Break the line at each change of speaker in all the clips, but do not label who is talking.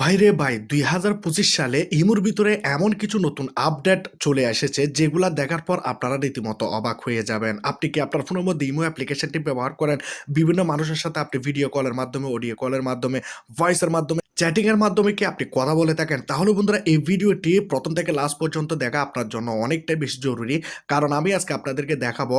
ভাইরে ভাই, দুই হাজার পঁচিশ সালে ইমুর ভিতরে এমন কিছু নতুন আপডেট চলে এসেছে যেগুলা দেখার পর আপনারা রীতিমতো অবাক হয়ে যাবেন। আপনি কি আপনার ফোনের মধ্যে ইমো অ্যাপ্লিকেশনটি ব্যবহার করেন? বিভিন্ন মানুষের সাথে আপনি ভিডিও কলের মাধ্যমে অডিও কলের মাধ্যমে ভয়েসের মাধ্যমে চ্যাটিং এর মাধ্যমে কি আপনি কথা বলে থাকেন? তাহলে বন্ধুরা, এই ভিডিওটি প্রথম থেকে লাস্ট পর্যন্ত দেখা আপনার জন্য অনেকটাই বেশি জরুরি। কারণ আমি আজকে আপনাদেরকে দেখাবো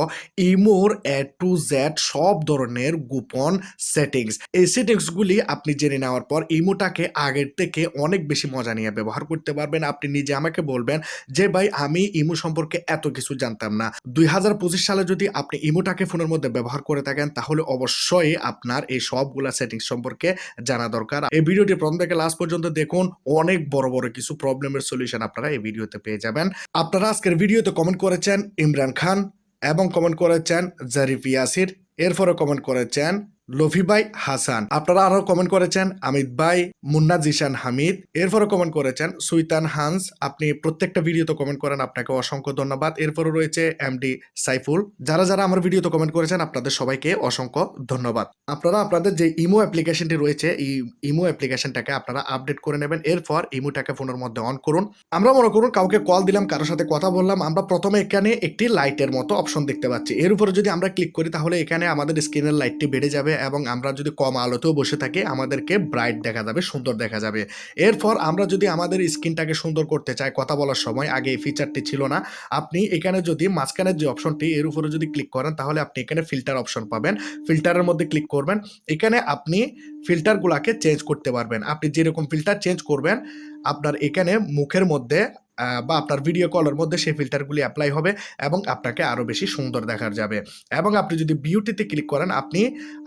ইমোর এ টু জেড সব ধরনের গোপন সেটিংস। এই সেটিংসগুলি আপনি জেনে নেওয়ার পর ইমোটাকে আগের থেকে অনেক বেশি মজা নিয়ে ব্যবহার করতে পারবেন। আপনি নিজে আমাকে বলবেন যে, ভাই, আমি ইমো সম্পর্কে এত কিছু জানতাম না। দুই হাজার পঁচিশ সালে যদি আপনি ইমোটাকে ফোনের মধ্যে ব্যবহার করে থাকেন, তাহলে অবশ্যই আপনার এই সবগুলা সেটিংস সম্পর্কে জানা দরকার। এই ভিডিওটি প্রথম থেকে লাস্ট পর্যন্ত দেখুন, অনেক বড় বড় কিছু প্রবলেমের সলিউশন আপনারা এই ভিডিওতে পেয়ে যাবেন। আপনারা আজকের ভিডিওতে কমেন্ট করেছেন ইমরান খান এবং কমেন্ট করেছেন জারিফ ইয়াসির। এরপরে কমেন্ট করেছেন লফিবাই হাসান। আপনারা আরও কমেন্ট করেছেন, আমিত ভাই মুন্না জিশান হামিদ। এরপরে কমেন্ট করেছেন, সুইতান হান্স, আপনি প্রত্যেকটা ভিডিওতে কমেন্ট করেন, আপনাকে অসংখ্য ধন্যবাদ। এরপরও রয়েছে এমডি সাইফুল। যারা যারা আমার ভিডিওতে কমেন্ট করেছেন, আপনাদের সবাইকে অসংখ্য ধন্যবাদ। আপনারা আপনাদের যে ইমো অ্যাপ্লিকেশনটি রয়েছে, এই ইমো অ্যাপ্লিকেশনটাকে আপনারা আপডেট করে নেবেন। এরপর ইমোটাকে ফোনের মধ্যে অন করুন। আমরা মনে করুন, কাউকে কল দিলাম, কারোর সাথে কথা বললাম, আমরা প্রথমে এখানে একটি লাইটের মতো অপশন দেখতে পাচ্ছি। এর উপরে যদি আমরা ক্লিক করি, তাহলে এখানে আমাদের স্ক্রিনের লাইটটি বেড়ে যাবে। এবং আমরা যদি কম আলোতেও বসে থাকি, আমাদেরকে ব্রাইট দেখা যাবে, সুন্দর দেখা যাবে। এরপর আমরা যদি আমাদের স্ক্রিনটাকে সুন্দর করতে চাই, কথা বলার সময়, আগে এই ফিচারটি ছিল না। আপনি এখানে যদি মাঝখানের যে অপশনটি এর উপরে যদি ক্লিক করেন, তাহলে আপনি এখানে ফিল্টার অপশন পাবেন। ফিল্টারের মধ্যে ক্লিক করবেন। এখানে আপনি ফিল্টারগুলোকে চেঞ্জ করতে পারবেন। আপনি যেরকম ফিল্টার চেঞ্জ করবেন, আপনার এখানে মুখের মধ্যে বা আপনার ভিডিও কলের মধ্যে সেই ফিল্টারগুলি অ্যাপ্লাই হবে এবং আপনাকে আরও বেশি সুন্দর দেখা যাবে। এবং আপনি যদি বিউটিতে ক্লিক করেন, আপনি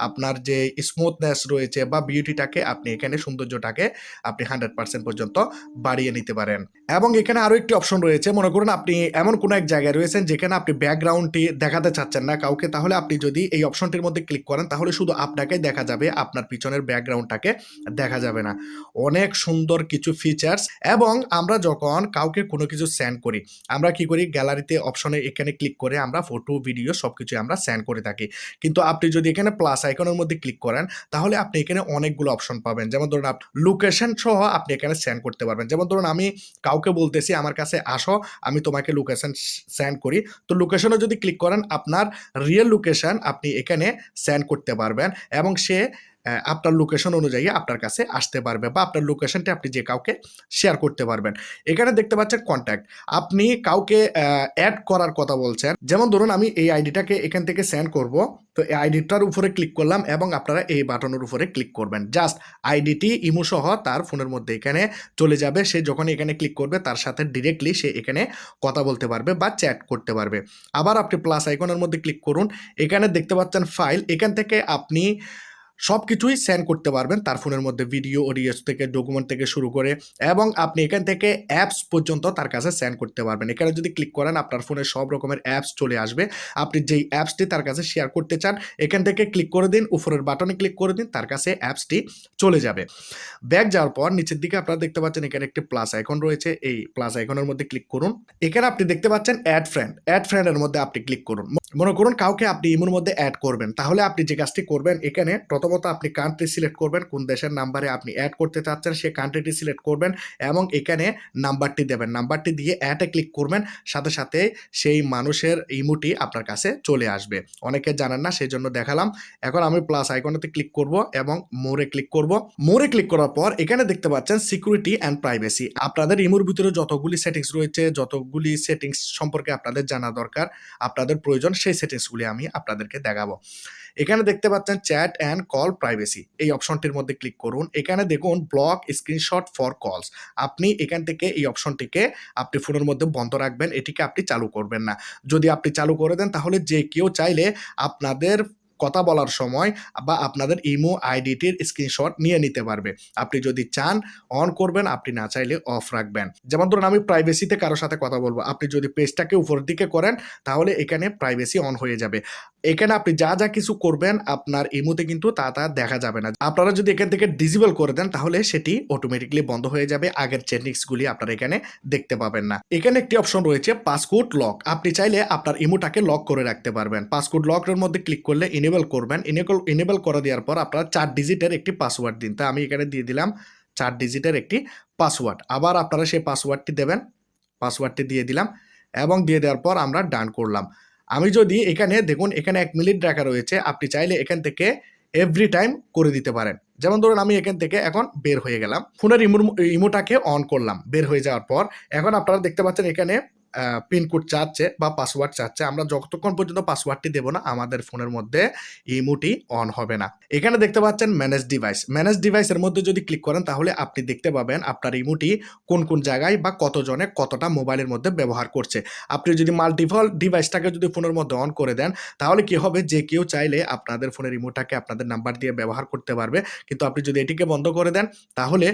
আপনার যে স্মুথনেস রয়েছে বা বিউটিটাকে আপনি এখানে সৌন্দর্যটাকে আপনি হান্ড্রেড পার্সেন্ট পর্যন্ত বাড়িয়ে নিতে পারেন। এবং এখানে আরও একটি অপশন রয়েছে, মনে করুন আপনি এমন কোনো এক জায়গায় রয়েছেন যেখানে আপনি ব্যাকগ্রাউন্ডটি দেখাতে চাচ্ছেন না কাউকে, তাহলে আপনি যদি এই অপশনটির মধ্যে ক্লিক করেন, তাহলে শুধু আপনাকেই দেখা যাবে, আপনার পিছনের ব্যাকগ্রাউন্ডটাকে দেখা যাবে না। অনেক সুন্দর কিছু ফিচার্স এবং আমরা যখন কাউকে কোনো কিছু সেন্ড করি। আমরা কি করি? গ্যালারিতে অপশনে এখানে ক্লিক করে আমরা ফটো ভিডিও সব কিছু আমরা সেন্ড করে থাকি। কিন্তু আপনি যদি এখানে প্লাস আইকনের মধ্যে ক্লিক করেন, তাহলে আপনি এখানে অনেকগুলো অপশন পাবেন। যেমন ধরুন লোকেশন সহ আপনি এখানে সেন্ড করতে পারবেন। যেমন ধরুন আমি কাউকে বলতেছি, আমার কাছে আসো, আমি তোমাকে লোকেশন সেন্ড করি। তো লোকেশনে যদি ক্লিক করেন, আপনার রিয়েল লোকেশন আপনি এখানে সেন্ড করতে পারবেন এবং সে আপনার লোকেশন অনুযায়ী আপনার কাছে আসতে পারবে বা আপনার লোকেশনটা আপনি যে কাউকে শেয়ার করতে পারবেন। এখানে দেখতে পাচ্ছেন কন্ট্যাক্ট আপনি কাউকে অ্যাড করার কথা বলছেন। যেমন ধরুন আমি এই আইডিটাকে এখান থেকে সেন্ড করব, তো এই আইডিটার উপরে ক্লিক করলাম এবং আপনারা এই বাটনের উপরে ক্লিক করবেন। জাস্ট আইডিটি ইমো সহ তার ফোনের মধ্যে এখানে চলে যাবে। সে যখন এখানে ক্লিক করবে, তার সাথে ডিরেক্টলি সে এখানে কথা বলতে পারবে বা চ্যাট করতে পারবে। আবার আপনি প্লাস আইকনের মধ্যে ক্লিক করুন। এখানে দেখতে পাচ্ছেন ফাইল এখান থেকে আপনি সব কিছুই সেন্ড করতে পারবেন তার ফোনের মধ্যে ভিডিও অডিওস থেকে ডকুমেন্ট থেকে শুরু করে এবং আপনি এখান থেকে অ্যাপস পর্যন্ত তার কাছে সেন্ড করতে পারবেন। এখানে যদি ক্লিক করেন, আপনার ফোনে সব রকমের অ্যাপস চলে আসবে। আপনি যেই অ্যাপসটি তার কাছে শেয়ার করতে চান, এখান থেকে ক্লিক করে দিন, উপরের বাটনে ক্লিক করে দিন, তার কাছে অ্যাপসটি চলে যাবে। ব্যাক যাওয়ার পর নিচের দিকে আপনারা দেখতে পাচ্ছেন এখানে একটি প্লাস আইকন রয়েছে। এই প্লাস আইকনের মধ্যে ক্লিক করুন। এখানে আপনি দেখতে পাচ্ছেন অ্যাড ফ্রেন্ড অ্যাড ফ্রেন্ডের মধ্যে আপনি ক্লিক করুন। মনে করুন কাউকে আপনি ইমোর মধ্যে অ্যাড করবেন। তাহলে আপনি যে কাজটি করবেন, এখানে প্রথমত আপনি কান্ট্রি সিলেক্ট করবেন, কোন দেশের নাম্বারে আপনি অ্যাড করতে চাচ্ছেন সেই কান্ট্রিটি সিলেক্ট করবেন এবং এখানে নাম্বারটি দেবেন। নাম্বারটি দিয়ে অ্যাডে ক্লিক করবেন, সাথে সাথে সেই মানুষের ইমোটি আপনার কাছে চলে আসবে। অনেকে জানেন না সেই জন্য দেখালাম। এখন আমি প্লাস আইকনেতে ক্লিক করব এবং মোরে ক্লিক করব। মোরে ক্লিক করার পর এখানে দেখতে পাচ্ছেন সিকিউরিটি অ্যান্ড প্রাইভেসি আপনাদের ইমোর ভিতরে যতগুলি সেটিংস রয়েছে, যতগুলি সেটিংস সম্পর্কে আপনাদের জানা দরকার, আপনাদের প্রয়োজন, সেই সেটিংসগুলি আমি আপনাদেরকে দেখাবো। এখানে দেখতে পাচ্ছেন চ্যাট অ্যান্ড কল প্রাইভেসি। এই অপশনটির মধ্যে ক্লিক করুন। এখানে দেখুন ব্লক স্ক্রিনশট ফর কলস। আপনি এখান থেকে এই অপশনটিকে আপনি ফোনের মধ্যে বন্ধ রাখবেন। এটিকে আপনি চালু করবেন না। যদি আপনি চালু করে দেন, তাহলে যে কেউ চাইলে আপনাদের কথা বলার সময় বা আপনাদের ইমো আইডিটির স্ক্রিনশট নিয়ে নিতে পারবে। আপনি যদি চান, অন করবেন, আপনি না চাইলে অফ রাখবেন। যেমন ধরুন, আমি প্রাইভেসিতে কারোর সাথে কথা বলব। আপনি যদি পেজটাকে উপরের দিকে করেন, তাহলে এখানে প্রাইভেসি অন হয়ে যাবে। এখানে আপনি যা যা কিছু করবেন, আপনার ইমোতে কিন্তু তা তা দেখা যাবে না। আপনারা যদি এখান থেকে ডিসেবল করে দেন, তাহলে সেটি অটোমেটিকলি বন্ধ হয়ে যাবে। আগের চেটিংসগুলি আপনারা এখানে দেখতে পাবেন না। এখানে একটি অপশন রয়েছে পাসকোড লক আপনি চাইলে আপনার ইমোটাকে লক করে রাখতে পারবেন। পাসকোড লকের মধ্যে ক্লিক করলে ইনেবল করবেন। ইনেবল ইনেবল করে দেওয়ার পর আপনার চার ডিজিটের একটি পাসওয়ার্ড দিন। তা আমি এখানে দিয়ে দিলাম, চার ডিজিটের একটি পাসওয়ার্ড আবার আপনারা সেই পাসওয়ার্ডটি দেবেন পাসওয়ার্ডটি দিয়ে দিলাম এবং দিয়ে দেওয়ার পর আমরা ডান করলাম। আমি যদি এখানে, দেখুন, এখানে এক মিনিট রাখা রয়েছে, আপনি চাইলে এখান থেকে এভরি টাইম করে দিতে পারেন। যেমন ধরুন, আমি এখান থেকে এখন বের হয়ে গেলাম। ফোনের ইমো ইমোটাকে অন করলাম, বের হয়ে যাওয়ার পর। এখন আপনারা দেখতে পাচ্ছেন এখানে পিনকোড চাচ্ছে বা পাসওয়ার্ড চাচ্ছে, আমরা যতক্ষণ পর্যন্ত পাসওয়ার্ডটি দেবো না, আমাদের ফোনের মধ্যে ইমোটি অন হবে না। এখানে দেখতে পাচ্ছেন ম্যানেজ ডিভাইস ম্যানেজ ডিভাইসের মধ্যে যদি ক্লিক করেন, তাহলে আপনি দেখতে পাবেন আপনার ইমোটি কোন কোন জায়গায় বা কতজনে কতটা মোবাইলের মধ্যে ব্যবহার করছে। আপনি যদি মাল্টিপল ডিভাইসটাকে যদি ফোনের মধ্যে অন করে দেন, তাহলে কি হবে? যে কেউ চাইলে আপনাদের ফোনের ইমোটাকে আপনাদের নাম্বার দিয়ে ব্যবহার করতে পারবে। কিন্তু আপনি যদি এটিকে বন্ধ করে দেন, তাহলে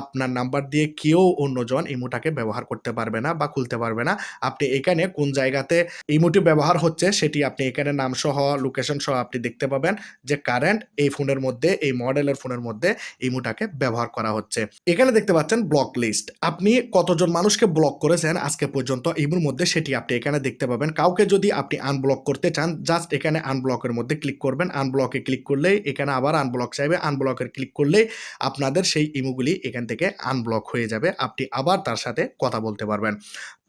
আপনার নাম্বার দিয়ে কেউ অন্যজন ইমোটাকে ব্যবহার করতে পারবে না বা খুলতে পারবে না। আপনি এখানে কোন জায়গাতে ইমোটি ব্যবহার হচ্ছে সেটি আপনি এখানে নাম সহ লোকেশন সহ আপনি দেখতে পাবেন যে কারেন্ট এই ফোনের মধ্যে, এই মডেলের ফোনের মধ্যে ইমোটাকে ব্যবহার করা হচ্ছে। এখানে দেখতে পাচ্ছেন ব্লক লিস্ট আপনি কতজন মানুষকে ব্লক করেছেন আজকে পর্যন্ত ইমোর মধ্যে সেটি আপনি এখানে দেখতে পাবেন। কাউকে যদি আপনি আনব্লক করতে চান জাস্ট এখানে আনব্লকের মধ্যে ক্লিক করবেন। আনব্লকে ক্লিক করলেই এখানে আবার আনব্লক চাইবে। আনব্লকের ক্লিক করলেই আপনাদের সেই ইমোগুলি এখান থেকে আনব্লক হয়ে যাবে। আপনি আবার তার সাথে কথা বলতে পারবেন।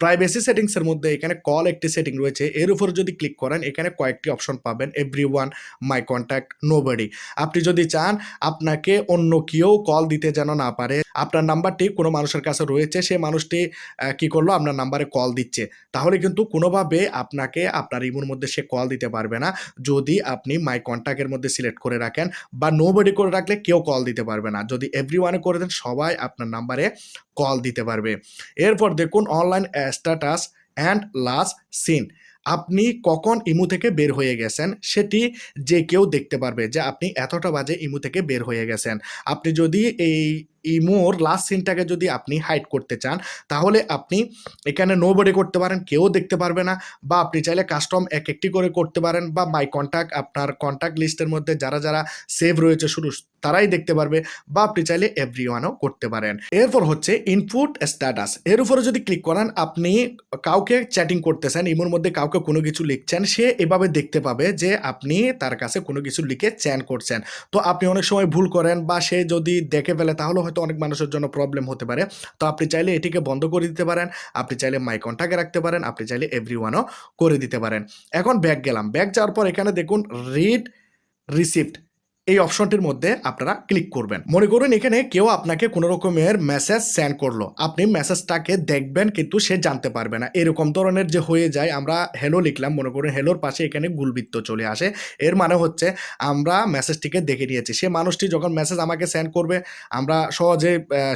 প্রাইভেসি সেটিংসের মধ্যে এখানে কল একটি সেটিং রয়েছে। এর উপর যদি ক্লিক করেন, এখানে কয়েকটি অপশন পাবেন। Everyone my contact nobody আপনি যদি চান, আপনাকে অন্য কেউ কল দিতে যেন না পারে। আপনার নাম্বারটি কোনো মানুষের কাছে রয়েছে সেই মানুষটি কি করল? আপনার নাম্বারে কল দিচ্ছে। তাহলে কিন্তু কোনোভাবে আপনাকে আপনার ইমোর মধ্যে সে কল দিতে পারবে না। যদি আপনি মাই কন্ট্যাক্টের মধ্যে সিলেক্ট করে রাখেন বা নোবডি করে রাখলে কেউ কল দিতে পারবে না। যদি এভরি ওয়ানে করে দেন, সবাই আপনার নাম্বারে কল দিতে পারবে। এরপর দেখুন online status and last seen আপনি কখন ইমু থেকে বের হয়ে গেছেন সেটি যে কেউ দেখতে পারবে যে আপনি এতটা বাজে ইমু থেকে বের হয়ে গেছেন। আপনি যদি এই ইমোর লাস্ট সিনটাকে যদি আপনি হাইড করতে চান, তাহলে আপনি এখানে নো বডি করতে পারেন, কেউ দেখতে পারবে না, বা আপনি চাইলে কাস্টম এক একটি করে করতে পারেন, বা মাই কন্ট্যাক্ট আপনার কন্ট্যাক্ট লিস্টের মধ্যে যারা যারা সেভ রয়েছে শুধু তারাই দেখতে পারবে, বা আপনি চাইলে এভরি ওয়ানও করতে পারেন। এরপর হচ্ছে ইনপুট স্ট্যাটাস এর উপরে যদি ক্লিক করেন, আপনি কাউকে চ্যাটিং করতেছেন, ইমোর মধ্যে কাউকে কোনো কিছু লিখছেন, সে এভাবে দেখতে পাবে যে আপনি তার কাছে কোনো কিছু লিখে চ্যান করছেন। তো আপনি অনেক সময় ভুল করেন, বা সে যদি দেখে ফেলে, তাহলে হয়তো অনেক মানুষের জন্য প্রবলেম হতে পারে। তো আপনি চাইলে এটিকে বন্ধ করে দিতে পারেন, আপনি চাইলে মাই কন্ট্যাক্টে রাখতে পারেন, আপনি চাইলে এভরি ওয়ানও করে দিতে পারেন। এখন ব্যাগ গেলাম। ব্যাগ যাওয়ার পর এখানে দেখুন রিড রিসিপ্ট এই অপশনটির মধ্যে আপনারা ক্লিক করবেন। মনে করুন এখানে কেউ আপনাকে কোনো রকমের মেসেজ সেন্ড করল। আপনি মেসেজটাকে দেখবেন কিন্তু সে জানতে পারবে না। এরকম ধরনের যে হয়ে যায়, আমরা হ্যালো লিখলাম, মনে করুন হ্যালোর পাশে এখানে গুলবৃত্ত চলে আসে। এর মানে হচ্ছে আমরা মেসেজটিকে দেখে নিয়েছি। সে মানুষটি যখন মেসেজ আমাকে সেন্ড করবে, আমরা সহজে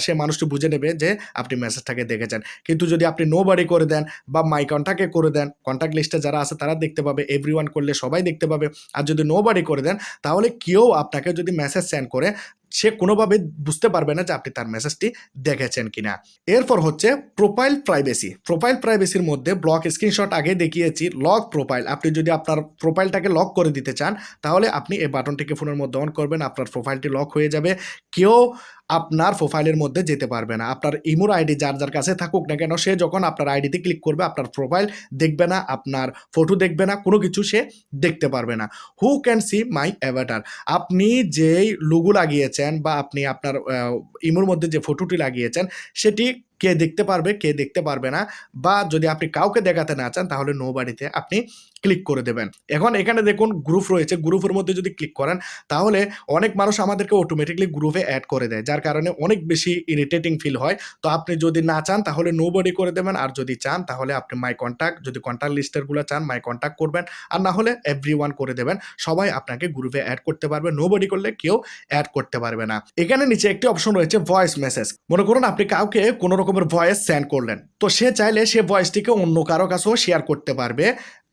সে মানুষটি বুঝে নেবে যে আপনি মেসেজটাকে দেখেছেন। কিন্তু যদি আপনি নো বাড়ি করে দেন বা মাই কন্ট্যাক্টে করে দেন কন্ট্যাক্ট লিস্টে যারা আছে তারা দেখতে পাবে এভরি করলে সবাই দেখতে পাবে। আর যদি নো বাড়ি করে দেন, তাহলে কেউ আপনাকে যদি মেসেজ সেন্ড করে সে কোনোভাবে বুঝতে পারবে না যে আপনি তার মেসেজটি দেখেছেন কিনা। এরপর হচ্ছে প্রোফাইল প্রাইভেসি প্রোফাইল প্রাইভেসির মধ্যে ব্লক স্ক্রিনশট আগে দেখিয়েছি লক প্রোফাইল আপনি যদি আপনার প্রোফাইলটাকে লক করে দিতে চান, তাহলে আপনি এই বাটনটিকে ফোনের মধ্যে অন করবেন, আপনার প্রোফাইলটি লক হয়ে যাবে। কেউ আপনার প্রোফাইলের মধ্যে যেতে পারবে না। আপনার ইমোর আইডি যার যার কাছে থাকুক না কেন, সে যখন আপনার আইডিতে ক্লিক করবে, আপনার প্রোফাইল দেখবে না, আপনার ফটো দেখবে না, কোনো কিছু সে দেখতে পারবে না। Who can see my avatar আপনি যেই লুগু লাগিয়েছেন বা আপনি আপনার ইমোর মধ্যে যে ফটোটি লাগিয়েছেন, সেটি কে দেখতে পারবে, কে দেখতে পারবে না, বা যদি আপনি কাউকে দেখাতে না চান, তাহলে নো বাড়িতে আপনি ক্লিক করে দেবেন। এখন এখানে দেখুন গ্রুপ রয়েছে। গ্রুপের মধ্যে যদি ক্লিক করেন, তাহলে অনেক মানুষ আমাদেরকে অটোমেটিকলি গ্রুপে অ্যাড করে দেয়, যার কারণে অনেক বেশি ইরিটেটিং ফিল হয়। তো আপনি যদি না চান, তাহলে নো বডি করে দেবেন। আর যদি চান, তাহলে আপনি মাই কন্ট্যাক্ট যদি কন্ট্যাক্ট লিস্টেরগুলো চান মাই কন্ট্যাক্ট করবেন। আর না হলে এভরি ওয়ান করে দেবেন। সবাই আপনাকে গ্রুপে অ্যাড করতে পারবে। নো বডি করলে কেউ অ্যাড করতে পারবে না। এখানে নিচে একটি অপশন রয়েছে ভয়েস মেসেজ মনে করুন আপনি কাউকে কোনো রকমের ভয়েস সেন্ড করলেন। তো সে চাইলে সে ভয়েসটিকে অন্য কারও কাছেও শেয়ার করতে পারবে।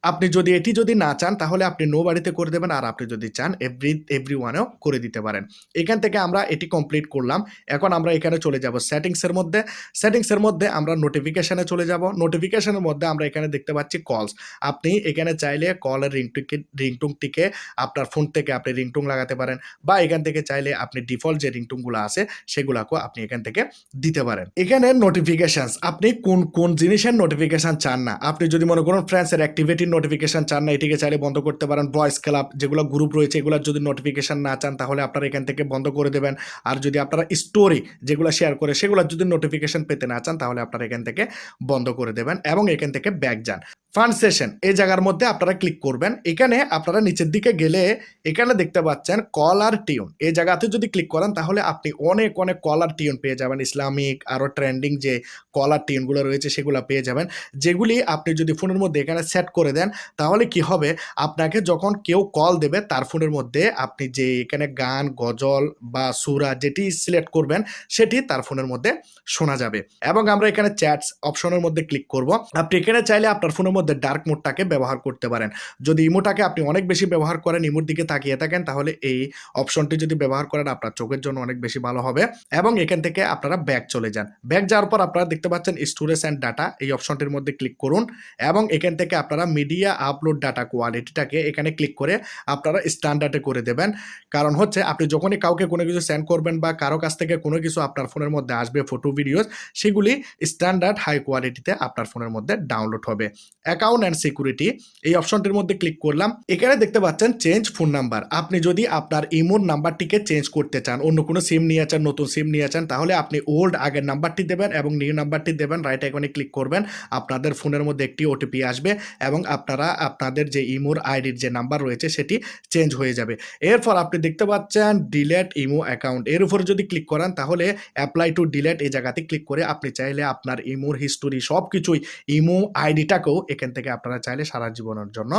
আপনি যদি এটি যদি না চান, তাহলে আপনি নো বাড়িতে করে দেবেন আর আপনি যদি চান এভরি এভরি ওয়ানেও করে দিতে পারেন। এখান থেকে আমরা এটি কমপ্লিট করলাম। এখন আমরা এখানে চলে যাব সেটিংসের মধ্যে। সেটিংসের মধ্যে আমরা নোটিফিকেশানে চলে যাব। নোটিফিকেশনের মধ্যে আমরা এখানে দেখতে পাচ্ছি কলস আপনি এখানে চাইলে কলের রিংটুকে রিংটুংটিকে আপনার ফোন থেকে আপনি রিংটুং লাগাতে পারেন বা এখান থেকে চাইলে আপনি ডিফল্ট যে রিংটুংগুলো আছে, সেগুলাকেও আপনি এখান থেকে দিতে পারেন। এখানে নোটিফিকেশনস আপনি কোন কোন জিনিসের নোটিফিকেশন চান না। আপনি যদি মনে করুন ফ্রেন্ডসের অ্যাক্টিভিটি নোটিফিকেশন চান না, এটিকে চাইলে বন্ধ করতে পারেন। ভয়েস ক্লাব যেগুলো গ্রুপ রয়েছে, এগুলোর যদি নোটিফিকেশান না চান, তাহলে আপনারা এখান থেকে বন্ধ করে দেবেন। আর যদি আপনারা স্টোরি যেগুলো শেয়ার করে, সেগুলোর যদি নোটিফিকেশান পেতে না চান, তাহলে আপনারা এখান থেকে বন্ধ করে দেবেন এবং এখান থেকে ব্যাক যান। ফান সেশন, এই জায়গার মধ্যে আপনারা ক্লিক করবেন। এখানে আপনারা নিচের দিকে গেলে এখানে দেখতে পাচ্ছেন কল আর টিউন। এই জায়গাতে যদি ক্লিক করেন, তাহলে আপনি অনেক অনেক কল আর টিউন পেয়ে যাবেন। ইসলামিক আরও ট্রেন্ডিং যে কল আর টিউনগুলো রয়েছে, সেগুলো পেয়ে যাবেন। যেগুলি আপনি যদি ফোনের মধ্যে এখানে সেট করে দেন, তাহলে কি হবে? আপনাকে যখন কেউ কল দেবে, তার ফোনের মধ্যে আপনি যে এখানে গান, গজল বা সুরা যেটি সিলেক্ট করবেন, সেটি তার ফোনের মধ্যে শোনা যাবে। এবং আমরা এখানে চ্যাটস অপশনের মধ্যে ক্লিক করব। আপনি এখানে চাইলে আপনার ফোনের মধ্যে ডার্ক মোডটাকে ব্যবহার করতে পারেন। যদি ইমোটাকে আপনি অনেক বেশি ব্যবহার করেন ইমোর দিকে তাকিয়ে থাকেন, তাহলে এই অপশনটি যদি ব্যবহার করেন, আপনার চোখের জন্য অনেক বেশি ভালো হবে এবং এখান থেকে আপনারা ব্যাক চলে যান। ব্যাক যাওয়ার পর আপনারা দেখতে পাচ্ছেন স্টোরেজ অ্যান্ড ডাটা এই অপশনটির মধ্যে ক্লিক করুন এবং এখান থেকে আপনারা মিডিয়া আপলোড ডাটা কোয়ালিটিটাকে এখানে ক্লিক করে আপনারা স্ট্যান্ডার্ডে করে দেবেন। কারণ হচ্ছে, আপনি যখনই কাউকে কোনো কিছু সেন্ড করবেন বা কারও কাছ থেকে কোনো কিছু আপনার ফোনের মধ্যে আসবে ফটো ভিডিওস সেগুলি স্ট্যান্ডার্ড হাই কোয়ালিটিতে আপনার ফোনের মধ্যে ডাউনলোড হবে। অ্যাকাউন্ট অ্যান্ড সিকিউরিটি এই অপশনটির মধ্যে ক্লিক করলাম। এখানে দেখতে পাচ্ছেন চেঞ্জ ফোন নাম্বার আপনি যদি আপনার ইমোর নাম্বারটিকে চেঞ্জ করতে চান, অন্য কোনো সিম নিয়ে চান নতুন সিম নিয়ে চান তাহলে আপনি ওল্ড আগের নাম্বারটি দেবেন এবং নিউ নাম্বারটি দেবেন। রাইট আইকনে ক্লিক করবেন। আপনাদের ফোনের মধ্যে একটি ওটিপি আসবে এবং আপনারা, আপনাদের যে ইমোর আইডির যে নাম্বার রয়েছে, সেটি চেঞ্জ হয়ে যাবে। এরপর আপনি দেখতে পাচ্ছেন ডিলেট ইমো অ্যাকাউন্ট এর উপরে যদি ক্লিক করেন, তাহলে অ্যাপ্লাই টু ডিলেট এই জায়গাতে ক্লিক করে আপনি চাইলে আপনার ইমোর হিস্টোরি সব কিছুই ইমো আইডিটাকেও এখান থেকে আপনারা চাইলে সারা জীবনের জন্য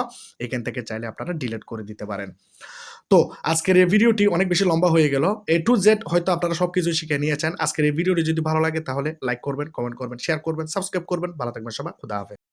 এখান থেকে চাইলে আপনারা ডিলেট করে দিতে পারেন। তো আজকের এই ভিডিওটি অনেক বেশি লম্বা হয়ে গেল। এ টু জেড হয়তো আপনারা সব কিছু শিখে নিয়েছেন। আজকের এই ভিডিওটি যদি ভালো লাগে তাহলে লাইক করবেন কমেন্ট করবেন শেয়ার করবেন সাবস্ক্রাইব করবেন। ভালো থাকবেন সবাই, খুদা হাফেজ।